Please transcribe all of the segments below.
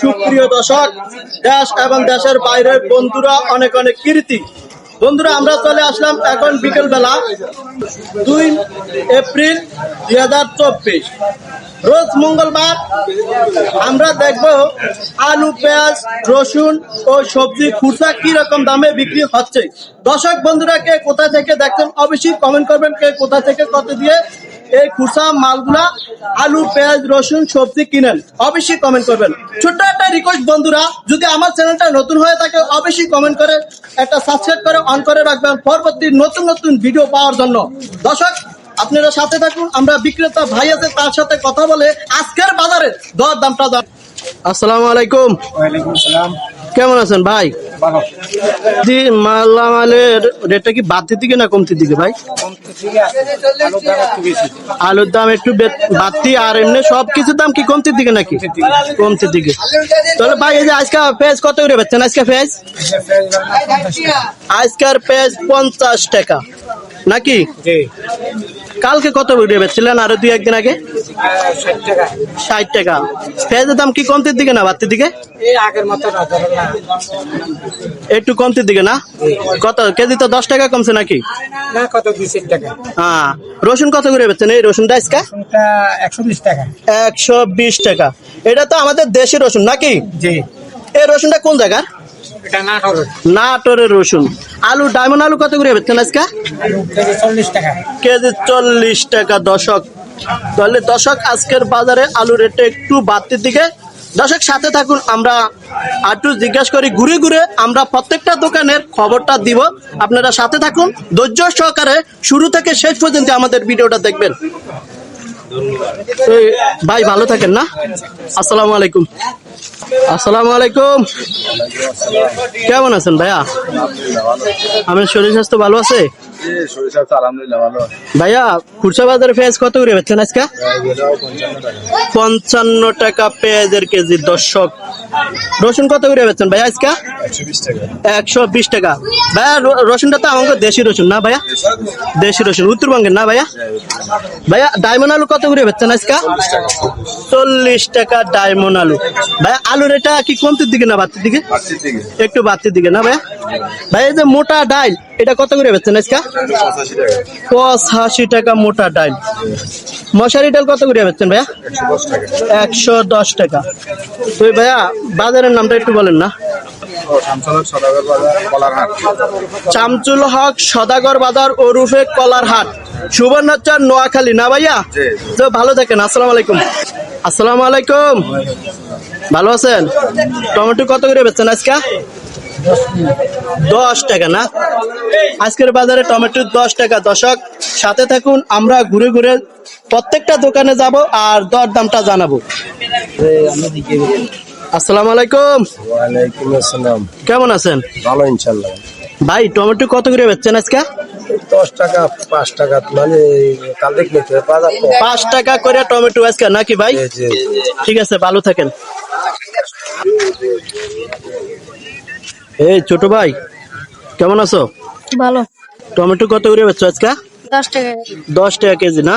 সুপ্রিয় দর্শক, দেশ এবং দেশের বাইরের বন্ধুরা অনেক অনেক কীর্তি। বন্ধুরা, আমরা চলে আসলাম এখন বিকেলবেলা দুই এপ্রিল দুই হাজার চব্বিশ। রোজ মঙ্গলবার আমরা দেখব আলু, পেঁয়াজ, রসুন ও সবজি খুচরা কি রকম দামে বিক্রি হচ্ছে। দর্শক, বন্ধুরা, কে কোথা থেকে দেখছেন, অবশ্যই কমেন্ট করবেন, কে কোথা থেকে কত দিয়ে এই খুচরা মালগুলা আলু, পেঁয়াজ, রসুন, সবজি কিনেন, অবশ্যই কমেন্ট করবেন। ছোট্ট একটা রিকোয়েস্ট বন্ধুরা, যদি আমার চ্যানেলটা নতুন হয়ে থাকে, অবশ্যই কমেন্ট করে একটা সাবস্ক্রাইব করে অন করে রাখবেন পরবর্তী নতুন নতুন ভিডিও পাওয়ার জন্য। দর্শক, আপনারা সাথে থাকুন, আমরা বিক্রেতা ভাই আছে, তার সাথে কথা বলে আজকের বাজারে দর দামটা আসসালামু আলাইকুম। ওয়ালাইকুম সালাম কেমন আছেন ভাই? জি মালামালের রেটটা কি বাড়তির দিকে না কমতির দিকে ভাই? আলুর দাম একটু বাড়তি আর এমনি সব কিছুর দাম কি কমতির দিকে নাকি? কমতির দিকে। তাহলে ভাই এই যে আজকে পেঁয়াজ কত করে বেচছেন? আজকে পেঁয়াজ আজকের পেঁয়াজ পঞ্চাশ টাকা। নাকি? কালকে কত করে বেচছিলেন? আরও দুই একদিন আগে? ষাট টাকা। পেঁয়াজের দাম কি কমতির দিকে না বাড়তির দিকে? একটু কমতির দিকে না? কত? কেজি তো দশ টাকা কমছে নাকি? হ্যাঁ। রসুন কত করে বেচছেন? এই রসুনটা আজকে? কোনটা একশো বিশ টাকা। এটা তো আমাদের দেশি রসুন নাকি? জি। এই রসুনটা কোন জায়গার? নাটোরের রসুন। আলু ডায়মন্ড আলু কত করে বেচছেন আজকে? কেজি চল্লিশ টাকা। দশক। তাহলে দশক আজকের বাজারে আলু রেটটা একটু বাড়তির দিকে। দশক সাথে থাকুন আমরা একটু জিজ্ঞাসা করি ঘুরে ঘুরে আমরা প্রত্যেকটা দোকানের খবরটা দিব। আপনারা সাথে থাকুন ধৈর্য সহকারে শুরু থেকে শেষ পর্যন্ত আমাদের ভিডিওটা দেখবেন। ভাই ভালো থাকেন না? আসসালামু আলাইকুম। আসসালামু আলাইকুম। কেমন আছেন ভাইয়া? আমার শরীর স্বাস্থ্য ভালো আছে? ভাইয়া খুরসা বাজারে পেঁয়াজ কত করে বেচছেন আজকে? পঞ্চান্ন টাকা পেঁয়াজের কেজি, দর্শক। রসুন কত করে বেচছেন ভাইয়া আজকে? একশো বিশ টাকা। ভাইয়া রসুনটা তো আমাকে দেশি রসুন না ভাইয়া? দেশি রসুন, উত্তরবঙ্গের না ভাইয়া? ভাইয়া, ডায়মন্ড আলু কত করে বেচছেন আজকে? চল্লিশ টাকা ডায়মন্ড আলু। ভাইয়া আলুর এটা কি কমতির দিকে না বাড়তির দিকে? একটু বাড়তির দিকে না ভাইয়া ভাইয়া এই যে মোটা ডাইল এটা কত করে বেচছেন আজকে? পঁচাশি টাকা। মোটা ডাইল। মশারি ডাল কত করে বেচছেন ভাইয়া? একশো দশ টাকা। একশো দশ টাকা। তো ভাইয়া বাজারের নামটা একটু বলেন না। চামচুল হক সদাগর বাজার ওরুফে কলার হাট সুবর্ণচর নোয়াখালী না ভাইয়া? তো ভালো থাকেন আসসালামু আলাইকুম। আসসালামু আলাইকুম। ভালো আছেন? টমেটো কত করে বেচছেন আজকে? দশ টাকা না? আজকের বাজারে টমেটো দশ টাকা। দশক সাথে থাকুন আমরা ঘুরে ঘুরে প্রত্যেকটা দোকানে যাব আর দর দামটা জানাব। আসসালামু আলাইকুম। ওয়ালাইকুম আসসালাম। কেমন আছেন? ভালো ইনশাল্লাহ। ভাই টমেটো কত করে বেচছেন আজকে? দশ টাকা পাঁচ টাকা মানে কাল পাঁচ টাকা করে টমেটো আজকে নাকি ভাই। ঠিক আছে ভালো থাকেন। এই ছোট ভাই কেমন আছো? ভালো। টমেটো কত করে বেচছো আজকে? দশ টাকা দশ টাকা কেজি না?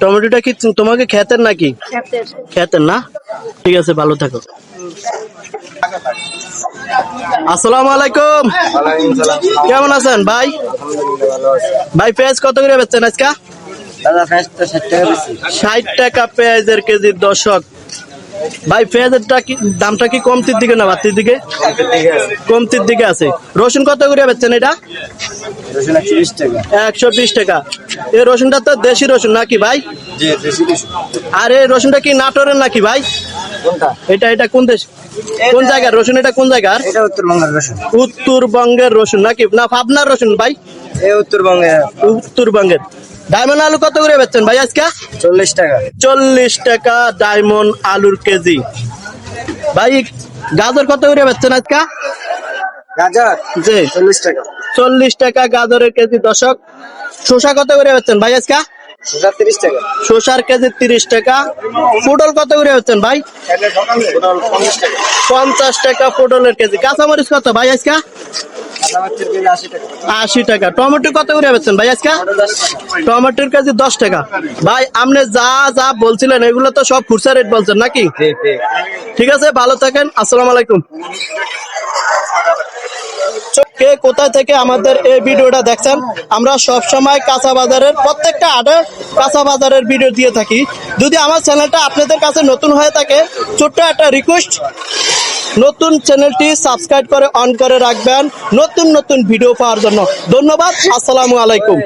টমেটোটা কি তোমাকে খেতের নাকি? খেতের। না? ঠিক আছে ভালো থাকো। আসসালামু আলাইকুম। কেমন আছেন ভাই? আলহামদুলিল্লাহ ভালো আছে ভাই পেঁয়াজ কত করে বেচছেন আজকে? দাদা ফ্রেশ তো ষাট টাকা ষাট টাকা পেঁয়াজের কেজি দশক। ভাই পেঁয়াজেরটা কি দামটা কি কমতির দিকে না বাড়তির দিকে? কমতির দিকে আছে। রসুন কত করে বেচছেন এটা? একশো বিশ টাকা। এই রসুনটা তো দেশি রসুন নাকি ভাই? আর এই রসুনটা কি নাটোরের নাকি ভাই? এটা এটা কোন দেশ কোন জায়গার রসুন? এটা কোন জায়গার? উত্তরবঙ্গের রসুন। নাকি? না পাবনার রসুন ভাই। এই উত্তরবঙ্গে উত্তরবঙ্গের। ডায়মন্ড আলু কত করে বেচছেন ভাই আজকে? চল্লিশ টাকা। চল্লিশ টাকা ডায়মন্ড আলুর কেজি। ভাই গাজর কত করে বেচছেন আজকে? গাজর? জি। চল্লিশ টাকা। চল্লিশ টাকা গাজরের কেজি দশক শসা কত করে বেচছেন ভাই আজকে? শসার কেজি তিরিশ টাকা। পটল কত করে বেচছেন ভাই? পঞ্চাশ টাকা। পঞ্চাশ টাকা পটলের কেজি। কাঁচামরিচ কত ভাই আজকে? আশি টাকা। টমেটো কত করে বেচছেন ভাই আজকে? টমেটোর কেজি দশ টাকা। ভাই আপনি যা যা বলছিলেন এগুলো তো সব খুচরা রেট বলছেন নাকি? ঠিক আছে ভালো থাকেন আসসালাম আলাইকুম। কে কোথা থেকে আমাদের এই ভিডিওটা দেখছেন আমরা সব সময় কাঁচা বাজারের প্রত্যেকটা আডে কাঁচা বাজারের ভিডিও দিয়ে থাকি। যদি আমার চ্যানেলটা আপনাদের কাছে নতুন হয়ে থাকে ছোট্ট একটা রিকোয়েস্ট নতুন চ্যানেলটি সাবস্ক্রাইব করে অন করে রাখবেন। নতুন নতুন ভিডিও পাওয়ার জন্য। ধন্যবাদ। আসসালামু আলাইকুম।